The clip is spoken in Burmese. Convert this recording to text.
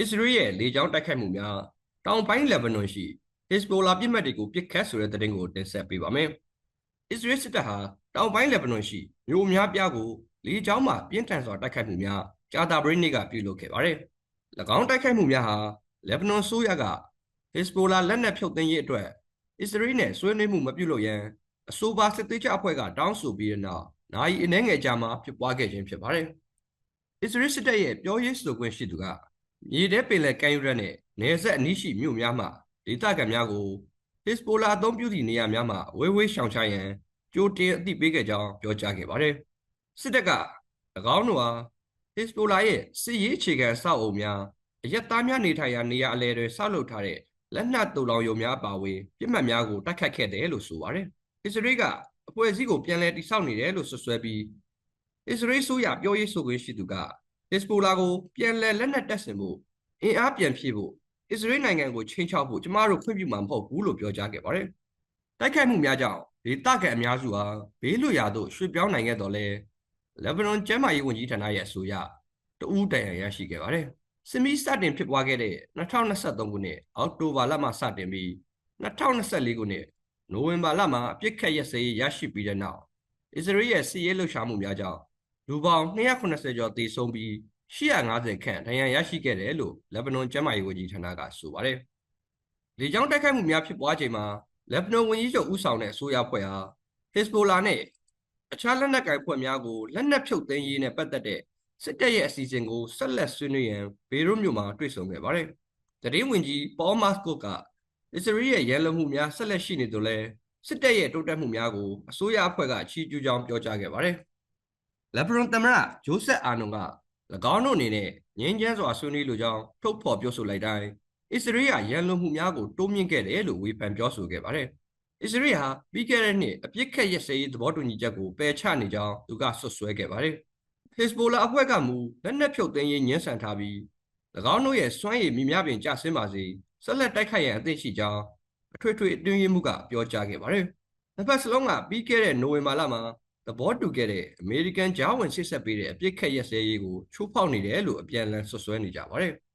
အစ္စရေးရဲ့လေကြောင်းတိုက်ခိုက်မှုများတောင်ပိုင်းလက်ဘနွန်ရှိဟစ်ဇ်ဘိုလာပြစ်မှတ်တွေကိုပစ်ခတ်ဆိုတဲ့သတင်းကိုတင်ဆက်ပေးပါမယ်။အစ္စရေးစစ်တပ်ဟာတောင်ပိုင်းလက်ဘနွန်ရှိမြို့အများပြားကိုလေကြောင်းမှပြင်းထန်စွာတိုက်ခိုက်မှုများကြာတာပရိနေ့ကပြုလုပ်ခဲ့ပါတယ်။၎င်းတိုက်ခိုက်မှုများဟာလက်ဘနွန်ဆိုးရကဟစ်ဇ်ဘိုလာလက်နက်ဖြုတ်သိမ်းရေးအတွက်အစ္စရေးနဲ့ဆွေးနွေးမှုမပြုလုပ်ရန်အဆိုပါစစ်သေးချအဖွဲ့ကတောင်းဆိုပြီးတဲ့နောက်နိုင်အနှဲငယ်ကြာမှဖြစ်ပွားခဲ့ခြင်းဖြစ်ပါတယ်။အစ္စရေးစစ်တပ်ရဲ့ပြောရေးဆိုခွင့်ရှိသူက မြေထဲပင်လယ်ကမ်းရိုးတန်းနဲ့နယ်စပ်အနီးရှိမြို့များမှာဒေသခံများကိုဟစ်စပိုလာအသုံးပြုသည့်နေရာများမှာဝေးဝေးရှောင်ချရန်ကြိုတင်အသိပေးခဲ့ကြောင်းပြောကြားခဲ့ပါတယ်။စစ်တပ်က၎င်းတို့ဟာဟစ်စပိုလာရဲ့စစ်ရေးအခြေခံစောက်အုံများအရက်သားများနေထိုင်ရာနေရာအလဲတွေဆောက်လုပ်ထားတဲ့လက်နက်တူလောင်ရုံများပါဝင်ပြစ်မှတ်များကိုတိုက်ခတ်ခဲ့တယ်လို့ဆိုပါတယ်။အစ္စရေးကအပွဲအစည်းကိုပြန်လည်တိစောက်နေတယ်လို့ဆွဆွဲပြီးအစ္စရေးဆိုရပြောရေးဆိုခွင့်ရှိသူက ဟစ်စပိုလာကိုပြန်လည်လက်နက်တပ်ဆင်ဖို့အင်အားပြန်ဖြည့်ဖို့အစ္စရေးနိုင်ငံကိုချိန်ချောက်ဖို့ကျမတို့ခွင့်ပြုမှာမဟုတ်ဘူးလို့ပြောကြားခဲ့ပါတယ်။တိုက်ခိုက်မှုများကြောင့်ဒေသခံအများစုဟာဘေးလွတ်ရာသို့ရွှေ့ပြောင်းနိုင်ခဲ့တော်လဲလက်ဘနွန်ကျန်းမာရေးဝန်ကြီးဌာနရဲ့အဆိုအရတဦးတန်ရရရှိခဲ့ပါတယ်။စမီစတင်ဖြစ်ပွားခဲ့တဲ့2023ခုနှစ်အောက်တိုဘာလမှစတင်ပြီး2024ခုနှစ်နိုဝင်ဘာလမှာအပြစ်ခတ်ရစရေးရရှိပြီးတဲ့နောက်အစ္စရေးရဲ့စစ်ရေးလှုပ်ရှားမှုများကြောင့် လူပေါင်း280ကျော်သေဆုံးပြီး850ခန့်ဒဏ်ရာရရှိခဲ့တယ်လို့လက်ဘနွန်ကျန်းမာရေးဝန်ကြီးဌာနကဆိုပါတယ်။လေကြောင်းတိုက်ခိုက်မှုများဖြစ်ပွားချိန်မှာလက်ဘနွန်ဝန်ကြီးချုပ်ဦးဆောင်တဲ့အစိုးရဖွဲ့ဟာဟစ်စဘိုလာနဲ့အခြားလက်နက်ကိုင်ဖွဲ့များကိုလက်နက်ဖြုတ်သိမ်းရေးနဲ့ပတ်သက်တဲ့စစ်တပ်ရဲ့အစီအစဉ်ကိုဆက်လက်ဆွေးနွေးရန်ဘေရွတ်မြို့မှာတွေ့ဆုံခဲ့ပါတယ်။တရင်ဝင်ကြီးပေါမတ်စ်ကုတ်ကအစ္စရေးရဲ့ရန်လုံမှုများဆက်လက်ရှိနေသူလဲစစ်တပ်ရဲ့တိုးတက်မှုများကိုအစိုးရအဖွဲ့ကချီးကျူးကြောင်းပြောကြားခဲ့ပါတယ်။ လက်ဘနွန်သမ္မတဂျိုးဆက်အာနွန်က၎င်းတို့အနေနဲ့ငြင်းချမ်းစွာဆွေးနွေးလိုကြောင်းထုတ်ဖော်ပြောဆိုလိုက်တိုင်းအစ္စရေးကရန်လုံမှုများကိုတိုးမြင့်ခဲ့တယ်လို့ဝေဖန်ပြောဆိုခဲ့ပါတယ်။အစ္စရေးဟာပြီးခဲ့တဲ့နှစ်အပြစ်ခတ်ရစရေးသဘောတူညီချက်ကိုပယ်ချနေကြောင်းသူကဆွဆွဲခဲ့ပါတယ်။ Hezbollah အဖွဲ့ကမူလက်နက်ဖြုတ်သိမ်းရေးညှဉ်းဆန်ထားပြီး၎င်းတို့ရဲ့စွမ်းရည်မြများပင်ကျဆင်းပါစေဆက်လက်တိုက်ခိုက်ရန်အသင့်ရှိကြောင်းအထွေထွေအတွင်းရေးမှုကပြောကြားခဲ့ပါတယ်။နှစ်ဖက်စလုံးကပြီးခဲ့တဲ့နိုဝင်ဘာလမှာ သဘောတူခဲ့တဲ့အမေရိကန်ဂျားဝင်ဆစ်ဆက်ပေးတဲ့အပြစ်ခတ်ရက်စဲရေးကိုချိုးဖောက်နေတယ်လို့အပြန်အလှန်ဆွဆွဲနေကြပါတယ်။